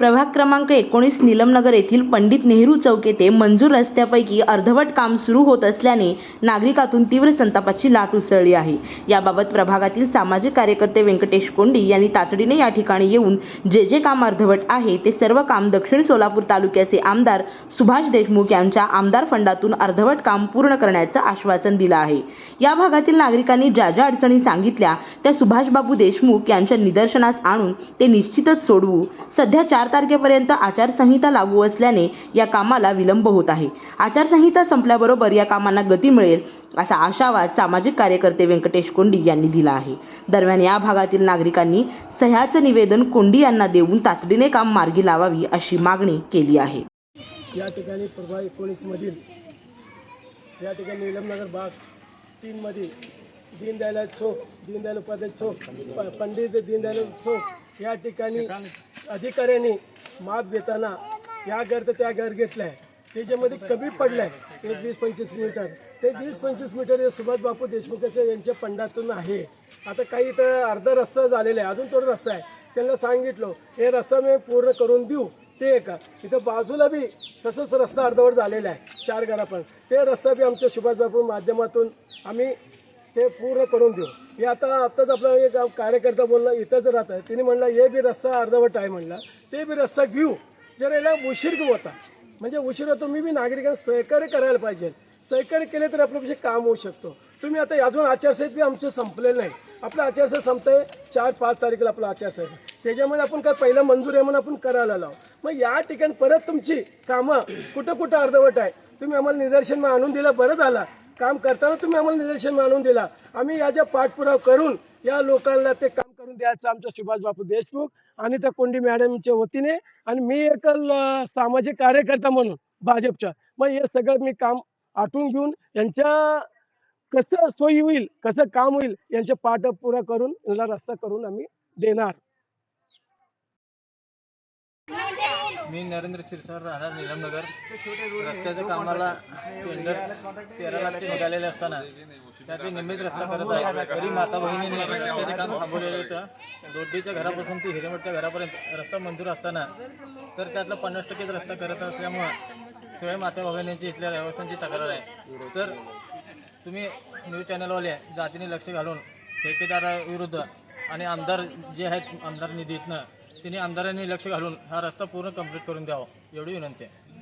प्रभाग क्रमांक एकोणीस नीलमनगर येथील पंडित नेहरू चौक येथे मंजूर रस्त्यापैकी अर्धवट काम सुरू होत असल्याने नागरिकातून तीव्र संतापाची लाट उसळली आहे. याबाबत प्रभागातील सामाजिक कार्यकर्ते व्यंकटेश कोंडी यांनी तातडीने या ठिकाणी येऊन जे जे काम अर्धवट आहे ते सर्व काम दक्षिण सोलापूर तालुक्याचे आमदार सुभाष देशमुख यांच्या आमदार फंडातून अर्धवट काम पूर्ण करण्याचं आश्वासन दिलं आहे. या भागातील नागरिकांनी ज्या ज्या अडचणी सांगितल्या त्या सुभाषबाबू देशमुख यांच्या निदर्शनास आणून ते निश्चितच सोडवू. सध्या चार तारखेपर्यंत आचारसंहिता लागू असल्याने या कामाला विलंब होत आहे. आचारसंहिता संपल्याबरोबर या कामांना गती मिळेल असा आशावाद सामाजिक कार्यकर्ते व्यंकटेश कोंडी यांनी दिला आहे. दरम्यान या भागातील नागरिकांनी सह्याचं निवेदन कोंडी यांना देऊन तातडीने काम मार्गी लावावी अशी मागणी केली आहे. या ठिकाणी प्रभा एकोणीसमधील या ठिकाणी निलमनगर बाग तीनमध्ये दीनदयाल चौक दीनदयाल उपाध्याय चौक प- पंडित दीनदयाल चौक या ठिकाणी अधिकाऱ्यांनी माप घेताना त्या घर तर त्या घर घेतलं आहे त्याच्यामध्ये कमी पडलं आहे ते वीस पंचवीस मीटर. ते वीस पंचवीस मीटर हे सुभाष बापू देशमुखाच्या यांच्या फंडातून आहे. आता काही तर अर्धा रस्ता झालेला आहे. अजून थोडा रस्ता आहे. त्यांना सांगितलं हे रस्ता मी पूर्ण करून देऊ. ते एका इथं बाजूला बी तसंच रस्ता अर्धवट झालेला आहे. चार घरापर्यंत. ते रस्ता बी आमच्या सुभाषबापू माध्यमातून आम्ही ते पूर्ण करून देऊ. हे आता आत्ताच आपला एक कार्यकर्ता बोलला इथंच राहत आहे. तिने म्हणलं हे बी रस्ता अर्धवट आहे म्हणला. ते बी रस्ता घेऊ. जर याला उशीर होता म्हणजे उशीर होतो मी बी नागरिकांना सहकार्य करायला पाहिजे. सहकार्य केले तर आपल्यापेक्षा काम होऊ शकतो. तुम्ही आता अजून आचारसंहिता बी आमचं संपलेलं नाही. आपलं आचारसंहिता संपतंय चार पाच तारखेला आपलं आचारसंहिता. त्याच्यामध्ये आपण काय पहिला मंजूर आहे म्हणून आपण करायला लावू मग या ठिकाणी परत तुमची कामं कुठं कुठं अर्धवट आहे? तुम्ही आम्हाला निदर्शन आणून दिलं बरं झालं. काम करताना तुम्ही आम्हाला निदर्शन आणून दिला. आम्ही याच्या पाठपुरावा करून या लोकांना ते काम करून द्यायचं आमच्या सुभाष बापू देशमुख आणि त्या कोंडी मॅडमच्या वतीने आणि मी एक सामाजिक कार्यकर्ता म्हणून भाजपच्या. मग हे सगळं मी काम आटून घेऊन यांच्या कसं सोयी होईल कसं काम होईल यांच्या पाठपुरा करून याला रस्ता करून आम्ही देणार. मी नरेंद्र शिरसाट राहणार निलमनगर. रस्त्याच्या कामाला टेंडर तेरा लाखचे निघालेले असताना त्यातली निम्मित रस्ता करत आहे. तरी माता बहिणीने रस्त्याचे काम थांबवलेलं होतं. दोड्डीच्या घरापासून ते हिरेमठच्या घरापर्यंत रस्ता मंजूर असताना तर त्यातला पन्नास टक्केच रस्ता करत असल्यामुळं शिवाय माता भगिनींची इथल्या रहिवाशांची तक्रार आहे. तर तुम्ही न्यूज चॅनलवाले जातीने लक्ष घालून ठेकेदाराविरुद्ध आणि आमदार जे आहेत आमदार निधीतनं तिने आमदारांनी लक्ष घालून हा रस्ता पूर्ण कंप्लीट करून द्यावा एवढी विनंती आहे.